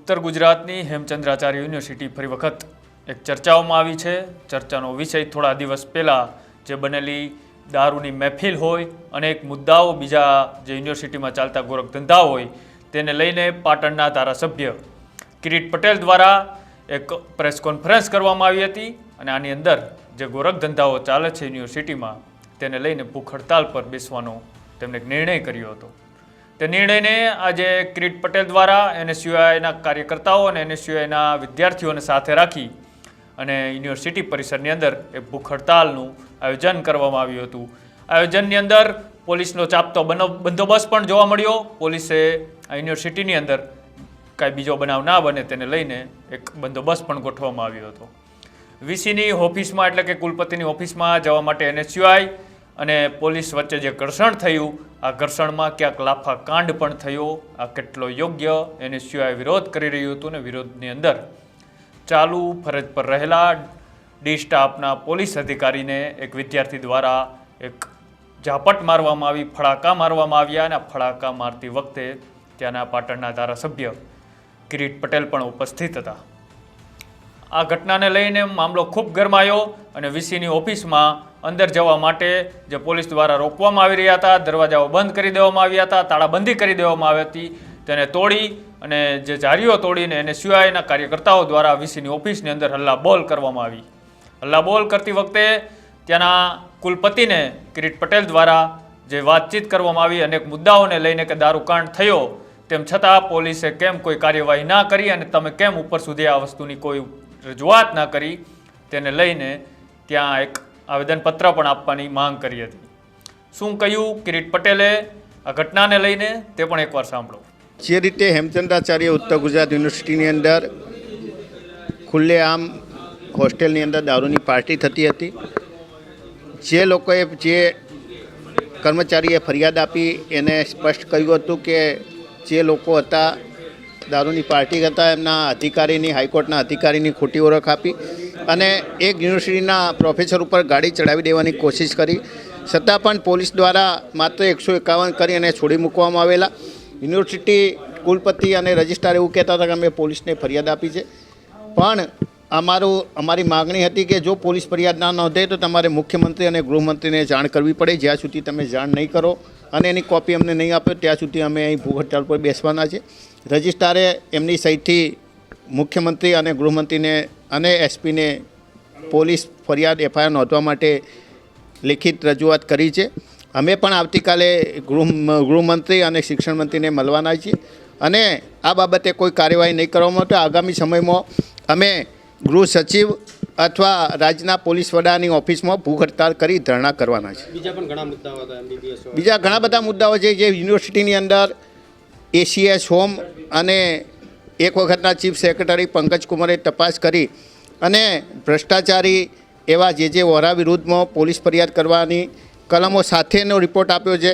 ઉત્તર ગુજરાતની હેમચંદ્રાચાર્ય યુનિવર્સિટી ફરી વખત એક ચર્ચાઓમાં આવી છે. ચર્ચાનો વિષય થોડા દિવસ પહેલાં જે બનેલી દારૂની મહેફિલ હોય અનેક મુદ્દાઓ બીજા જે યુનિવર્સિટીમાં ચાલતા ગોરખ ધંધા હોય, તેને લઈને પાટણના ધારાસભ્ય કિરીટ પટેલ દ્વારા એક પ્રેસ કોન્ફરન્સ કરવામાં આવી હતી અને આની અંદર જે ગોરખ ધંધાઓ ચાલે છે યુનિવર્સિટીમાં, તેને લઈને ભૂખ હડતાલ પર બેસવાનો તેમણે નિર્ણય કર્યો હતો. તે નિર્ણયને આજે કિરીટ પટેલ દ્વારા એનએસયુઆઈના કાર્યકર્તાઓ અને એનએસયુઆઈના વિદ્યાર્થીઓને સાથે રાખી અને યુનિવર્સિટી પરિસરની અંદર એ ભૂખ હડતાલનું આયોજન કરવામાં આવ્યું હતું. આયોજનની અંદર પોલીસનો ચાપતો બંદોબસ્ત પણ જોવા મળ્યો. પોલીસે યુનિવર્સિટીની અંદર કાંઈ બીજો બનાવ ના બને તેને લઈને એક બંદોબસ્ત પણ ગોઠવવામાં આવ્યો હતો. વીસીની ઓફિસમાં એટલે કે કુલપતિની ઓફિસમાં જવા માટે એનએસયુઆઈ અને પોલીસ વચ્ચે જે ઘર્ષણ થયું, આ ઘર્ષણમાં ક્યાંક લાફા કાંડ પણ થયો. આ કેટલો યોગ્ય એનએસયુઆઈ વિરોધ કરી રહ્યું હતું ને વિરોધની અંદર ચાલુ ફરજ પર રહેલા ડી સ્ટાફના પોલીસ અધિકારીને એક વિદ્યાર્થી દ્વારા એક ઝાપટ મારવામાં આવી, ફડાકા મારવામાં આવ્યા અને ફડાકા મારતી વખતે ત્યાંના પાટણના ધારાસભ્ય કિરીટ પટેલ પણ ઉપસ્થિત હતા. આ ઘટનાને લઈને મામલો ખૂબ ગરમાયો અને વીસીની ઓફિસમાં અંદર જવા માટે જે પોલીસ દ્વારા રોકવામાં આવી રહ્યા હતા, દરવાજાઓ બંધ કરી દેવામાં આવ્યા હતા, તાળાબંધી કરી દેવામાં આવી હતી. તેને તોડી અને જે જારીઓ તોડીને એને સીઆઈના કાર્યકર્તાઓ દ્વારા વીસીની ઓફિસની અંદર હલ્લા બોલ કરવામાં આવી. હલ્લા બોલ કરતી વખતે ત્યાંના કુલપતિને કિરીટ પટેલ દ્વારા જે વાતચીત કરવામાં આવી, અનેક મુદ્દાઓને લઈને કે દારૂકાંડ થયો, તેમ છતાં પોલીસે કેમ કોઈ કાર્યવાહી ના કરી અને તમે કેમ ઉપર સુધી આ વસ્તુની કોઈ રજૂઆત ના કરી, તેને લઈને ત્યાં એક આવેદનપત્ર પણ આપવાની માંગ કરી હતી. શું કહ્યું કિરીટ પટેલે આ ઘટનાને લઈને? તે પણ એકવાર સાંભળો. જે રીતે હેમચંદ્રાચાર્ય ઉત્તર ગુજરાત યુનિવર્સિટીની અંદર ખુલ્લેઆમ હોસ્ટેલની અંદર દારૂની પાર્ટી થતી હતી. જે લોકોએ જે કર્મચારીએ ફરિયાદ આપી એને સ્પષ્ટ કહ્યું હતું કે જે લોકો હતા દારૂની પાર્ટી હતા એમના અધિકારીની, હાઈકોર્ટના અધિકારીની ખોટી ઓળખ આપી અને એક યુનિવર્સિટીના પ્રોફેસર ઉપર ગાડી ચડાવી દેવાની કોશિશ કરી. છતાં પણ પોલીસ દ્વારા માત્ર એકસો એકાવન કરી અને છોડી મૂકવામાં આવેલા. યુનિવર્સિટી કુલપતિ અને રજિસ્ટ્રાર એવું કહેતા હતા કે અમે પોલીસને ફરિયાદ આપી છે. પણ અમારું, અમારી માગણી હતી કે જો પોલીસ ફરિયાદ ના નોંધે તો તમારે મુખ્યમંત્રી અને ગૃહમંત્રીને જાણ કરવી પડે. જ્યાં સુધી તમે જાણ નહીં કરો અને એની કોપી અમને નહીં આપે ત્યાં સુધી અમે અહીં ભૂખ હડતાલ પર બેસવાના છે. રજિસ્ટ્રારે એમની સહીથી મુખ્યમંત્રી અને ગૃહમંત્રીને અને એસપીને પોલીસ ફરિયાદ એફઆઈઆર નોંધવા માટે લેખિત રજૂઆત કરી છે. અમે પણ આવતીકાલે ગૃહ ગૃહમંત્રી અને શિક્ષણ મંત્રીને મળવાના છીએ. અને આ બાબતે કોઈ કાર્યવાહી નહીં કરવામાં તો આગામી સમયમાં અમે ગૃહ સચિવ અથવા રાજ્યના પોલીસ વડાની ઓફિસમાં ભૂખ હડતાલ કરી ધરણા કરવાના છે બીજા પણ ઘણા મુદ્દાઓ હતા બીજા ઘણા બધા મુદ્દાઓ છે જે યુનિવર્સિટીની અંદર એસીએસ હોમ અને એક વખતના ચીફ સેક્રેટરી પંકજ કુમારે તપાસ કરી અને ભ્રષ્ટાચારી એવા જે જે વોરા વિરુદ્ધમાં પોલીસ ફરિયાદ કરવાની કલમો સાથેનો રિપોર્ટ આપ્યો છે.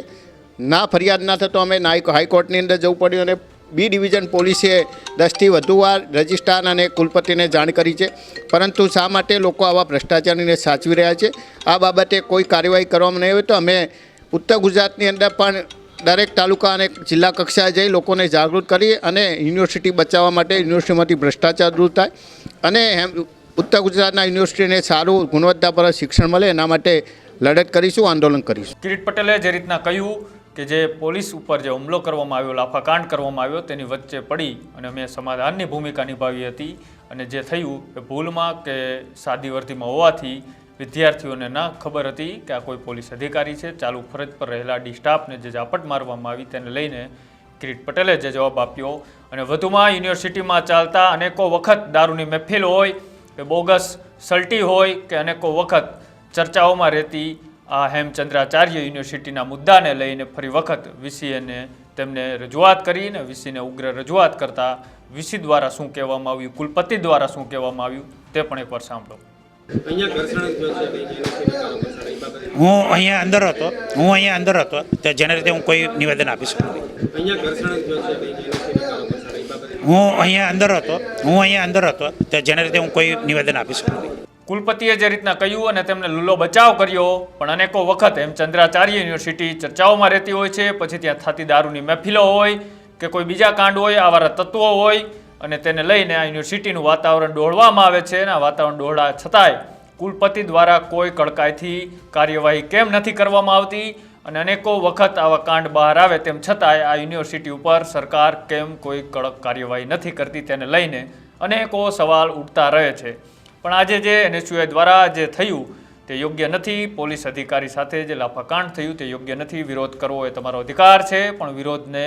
ના, ફરિયાદ ના થતો અમે હાઈકોર્ટની અંદર જવું પડ્યું અને બી ડિવિઝન પોલીસે દસથી વધુ વાર રજિસ્ટ્રાર અને કુલપતિને જાણ કરી છે. પરંતુ શા માટે લોકો આવા ભ્રષ્ટાચારીને સાચવી રહ્યા છે? આ બાબતે કોઈ કાર્યવાહી કરવામાં નહીં આવે તો અમે ઉત્તર ગુજરાતની અંદર પણ દરેક તાલુકા અને જિલ્લા કક્ષાએ જઈ લોકોને જાગૃત કરી અને યુનિવર્સિટી બચાવવા માટે યુનિવર્સિટીમાંથી ભ્રષ્ટાચાર દૂર થાય અને ઉત્તર ગુજરાતના યુનિવર્સિટીને સારું ગુણવત્તાપર શિક્ષણ મળે એના માટે લડત કરીશું, આંદોલન કરીશું. કિરીટ પટેલે જે રીતના કહ્યું કે જે પોલીસ ઉપર જે હુમલો કરવામાં આવ્યો, લાફાકાંડ કરવામાં આવ્યો, તેની વચ્ચે પડી અને મેં સમાધાનની ભૂમિકા નિભાવી હતી અને જે થયું એ ભૂલમાં કે સાદી વર્દીમાં હોવાથી વિદ્યાર્થીઓને ના ખબર હતી કે આ કોઈ પોલીસ અધિકારી છે. ચાલુ ફરજ પર રહેલા ડી સ્ટાફને જે ઝાપટ મારવામાં આવી તેને લઈને કિરીટ પટેલે જે જવાબ આપ્યો. અને વધુમાં યુનિવર્સિટીમાં ચાલતા અનેકો વખત દારૂની મહેફિલ હોય કે બોગસ સલ્ટી હોય કે અનેકો વખત ચર્ચાઓમાં રહેતી આ હેમચંદ્રાચાર્ય યુનિવર્સિટીના મુદ્દાને લઈને ફરી વખત વીસીએને તેમને રજૂઆત કરીને વીસીને ઉગ્ર રજૂઆત કરતા વીસી દ્વારા શું કહેવામાં આવ્યું કુલપતિ દ્વારા શું કહેવામાં આવ્યું તે પણ એકવાર સાંભળો. હું અહીંયા અંદર હતો હું અહીંયા અંદર હતો તો જેને રીતે હું કોઈ નિવેદન આપી શકું હું અહીંયા અંદર હતો હું અહીંયા અંદર હતો તો જેને રીતે હું કોઈ નિવેદન આપી શકું નહીં. કુલપતિએ જે રીતના કહ્યું અને તેમને લૂલો બચાવ કર્યો, પણ અનેકો વખત એમ ચંદ્રાચાર્ય યુનિવર્સિટી ચર્ચાઓમાં રહેતી હોય છે, પછી ત્યાં થતી દારૂની મહેફિલો હોય કે કોઈ બીજા કાંડ હોય, આવારા તત્વો હોય, અને તેને લઈને આ યુનિવર્સિટીનું વાતાવરણ ડોળવામાં આવે છે અને આ વાતાવરણ ડોળા છતાંય કુલપતિ દ્વારા કોઈ કડકાઈથી કાર્યવાહી કેમ નથી કરવામાં આવતી? અને અનેકો વખત આવા કાંડ બહાર આવે તેમ છતાંય આ યુનિવર્સિટી ઉપર સરકાર કેમ કોઈ કડક કાર્યવાહી નથી કરતી? તેને લઈને અનેકો સવાલ ઉઠતા રહે છે. પણ આજે જે એનએસયુઆઈ દ્વારા જે થયું, તે યોગ્ય નથી. પોલીસ અધિકારી સાથે જે લાફાકાંડ થયું, તે યોગ્ય નથી. વિરોધ કરવો એ તમારો અધિકાર છે, પણ વિરોધને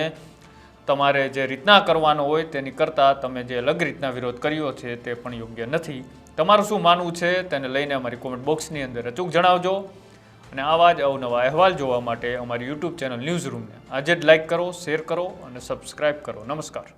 તમારે જે રીતના કરવાનો હોય તેની કરતાં તમે જે અલગ રીતના વિરોધ કર્યો છે, તે પણ યોગ્ય નથી. તમારું શું માનવું છે, તેને લઈને અમારી કોમેન્ટ બોક્સની અંદર અચૂક જણાવજો. અને આવા જ અવનવા અહેવાલ જોવા માટે અમારી યુટ્યુબ ચેનલ ન્યૂઝ રૂમને આજે જ લાઇક કરો, શેર કરો અને સબસ્ક્રાઈબ કરો. નમસ્કાર.